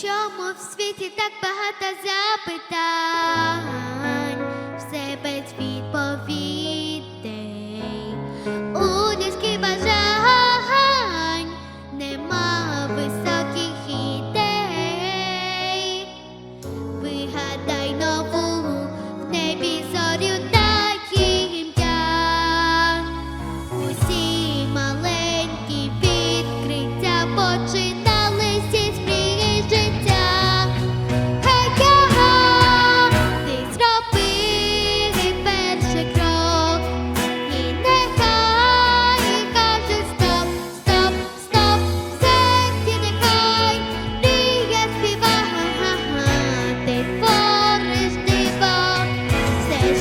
Чому в світі так багато запитань,